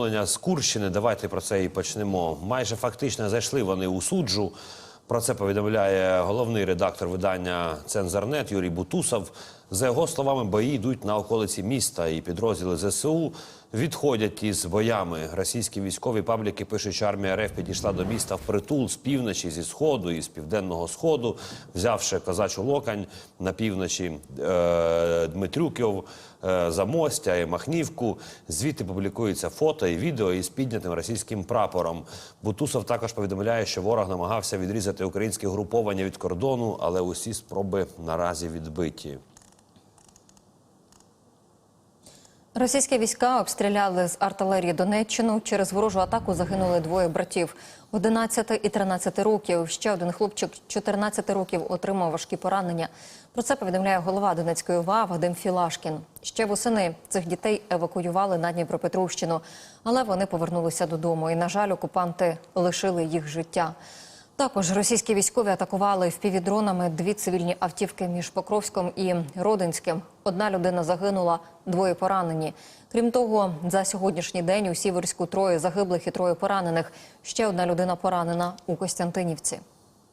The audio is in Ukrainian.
повідомлення з Курщини. Давайте про це і почнемо. Майже фактично зайшли вони у суджу. Про це повідомляє головний редактор видання Цензорнет Юрій Бутусов. За його словами, бої йдуть на околиці міста, і підрозділи ЗСУ відходять із боями. Російські військові пабліки пишуть, що армія РФ підійшла до міста впритул з півночі, зі сходу і з південного сходу, взявши козачу локань на півночі е, Дмитрюків, е, Замостя і Махнівку. Звідти публікуються фото і відео із піднятим російським прапором. Бутусов також повідомляє, що ворог намагався відрізати українське груповання від кордону, але усі спроби наразі відбиті. Російські війська обстріляли з артилерії Донеччину. Через ворожу атаку загинули двоє братів 11 і 13 років. Ще один хлопчик 14 років отримав важкі поранення. Про це повідомляє голова Донецької ОВА Вадим Філашкін. Ще восени цих дітей евакуювали на Дніпропетровщину, але вони повернулися додому. І, на жаль, окупанти лишили їх життя. Також російські військові атакували впівдронами дві цивільні автівки між Покровськом і Родинським. Одна людина загинула, двоє поранені. Крім того, за сьогоднішній день у Сіверську троє загиблих і троє поранених. Ще одна людина поранена у Костянтинівці.